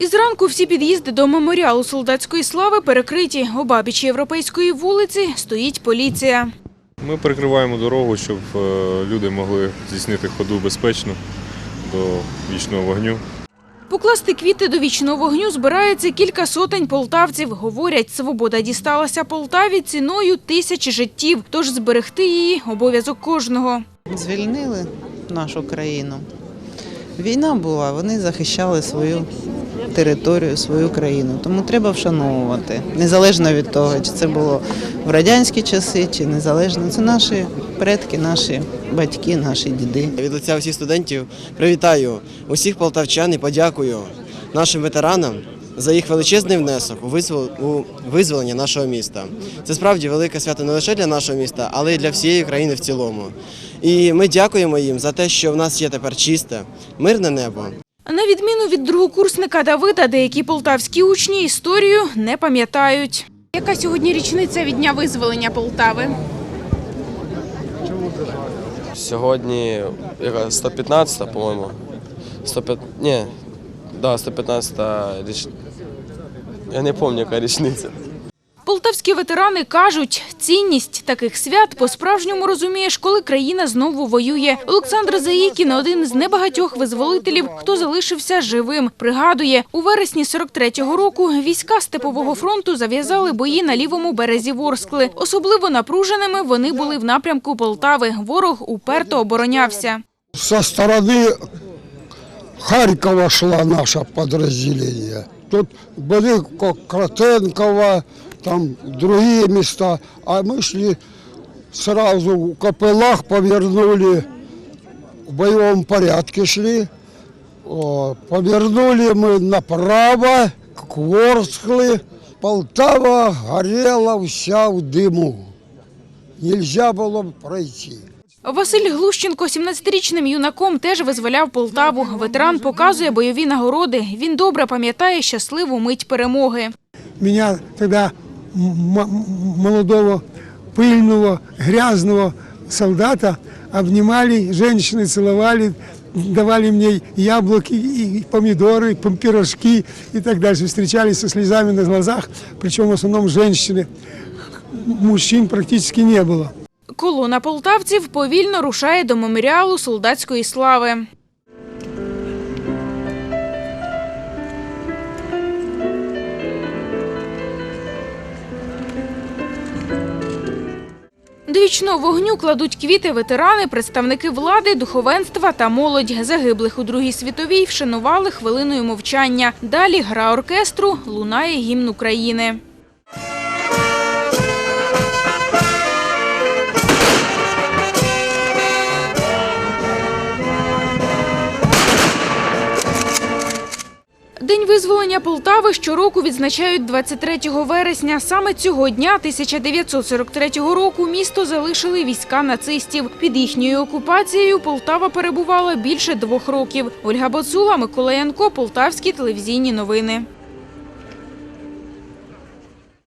Із ранку всі під'їзди до меморіалу солдатської слави перекриті. Обабіч європейської вулиці стоїть поліція. Ми перекриваємо дорогу, щоб е, люди могли здійснити ходу безпечно до вічного вогню. Покласти квіти до вічного вогню збирається кілька сотень полтавців. Говорять, свобода дісталася Полтаві ціною тисячі життів, тож зберегти її – обов'язок кожного. звільнили нашу країну. Війна була, вони захищали свою територію, свою країну. Тому треба вшановувати, незалежно від того, чи це було в радянські часи, чи незалежно. Це наші предки, наші батьки, наші діди. Від лиця усіх студентів привітаю усіх полтавчан і подякую нашим ветеранам за їх величезний внесок у визволення нашого міста. Це справді велике свято не лише для нашого міста, але й для всієї країни в цілому. І ми дякуємо їм за те, що в нас є тепер чисте, мирне небо. На відміну від другокурсника Давида, деякі полтавські учні історію не пам'ятають. Яка сьогодні річниця від дня визволення Полтави? Сьогодні яка 115, по-моєму. 105... Ні, да, 115 річ... Я не пам'ятаю, яка річниця. Полтавські ветерани кажуть, цінність таких свят по-справжньому розумієш, коли країна знову воює. Олександр Заїкін – один з небагатьох визволителів, хто залишився живим. Пригадує, у вересні 43-го року війська Степового фронту зав'язали бої на лівому березі Ворскли. Особливо напруженими вони були в напрямку Полтави. Ворог уперто оборонявся. Со стороны Харькова шла наше подразделение. Тут были Ко- Кротенково, там другие места, а мы шли сразу в Копылах, повернули, в боевом порядке шли, О, повернули мы направо, к Ворсклы. Полтава горела вся в дыму. Нельзя было пройти. Василь Глущенко 17-річним юнаком теж визволяв Полтаву. Ветеран показує бойові нагороди. Він добре пам'ятає щасливу мить перемоги. меня тогда м- м- молодого, пыльного, грязного солдата обнимали, женщины целовали, давали мне яблоки, и помидоры, пом- пирожки и так дальше. Встречались со слезами на глазах, причем в основном женщины. Мужчин практически не было. Колона полтавців повільно рушає до меморіалу солдатської слави. Вічного вогню кладуть квіти ветерани, представники влади, духовенства та молодь. Загиблих у Другій світовій вшанували хвилиною мовчання. Далі гра оркестру лунає гімн України. День визволення Полтави щороку відзначають 23 вересня. Саме цього дня 1943 року місто залишили війська нацистів. Під їхньою окупацією Полтава перебувала більше двох років. Ольга Боцула, Микола Янко, Полтавські телевізійні новини.